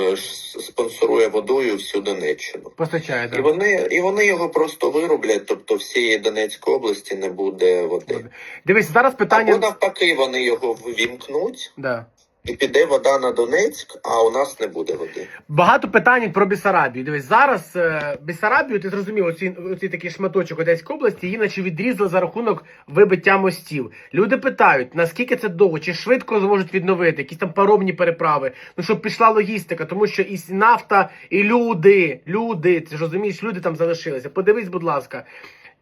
е, спонсорує водою всю Донеччину. Постачає, І вони, і вони його просто вироблять, тобто всієї Донецької області не буде води. Дивись, зараз питання. Або навпаки, вони його ввімкнуть, Да. І піде вода на Донецьк, а у нас не буде води. Багато питань про Бессарабію. Дивись, зараз е, Бессарабію, ти зрозумів, оці, оці такий шматочок Одеської області, її наче відрізали за рахунок вибиття мостів. Люди питають, наскільки це довго, чи швидко зможуть відновити, якісь там паромні переправи, ну щоб пішла логістика, тому що і нафта, і люди, люди, ти ж розумієш, люди там залишилися. Подивись, будь ласка,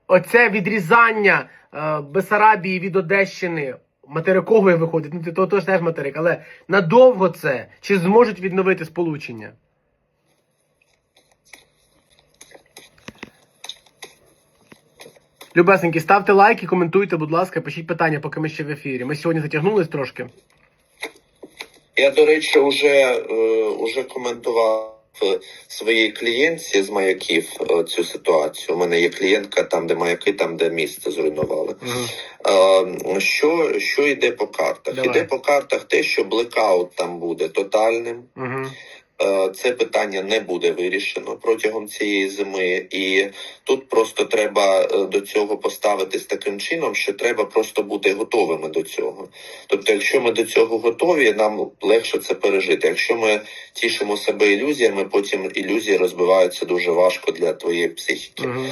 оце відрізання е, Бесарабії від Одещини. Материкової виходить, ну це то, то ж теж материк, але надовго це чи зможуть відновити сполучення? Любесенькі, ставте лайки, коментуйте, будь ласка, пишіть питання, поки ми ще в ефірі. Ми сьогодні затягнулись трошки. Я, до речі, вже, е, уже коментував своїй клієнтці з маяків е, цю ситуацію. У мене є клієнтка там, де маяки, там, де місце зруйнували. Угу. що, що йде по картах? Давай. Іде по картах те, що блекаут там буде тотальним. Угу. Це питання не буде вирішено протягом цієї зими, і тут просто треба е, до цього поставитись таким чином, що треба просто бути готовими до цього. Тобто, якщо ми до цього готові, нам легше це пережити. Якщо ми тішимо себе ілюзіями, потім ілюзії розбиваються дуже важко для твоєї психіки. Угу.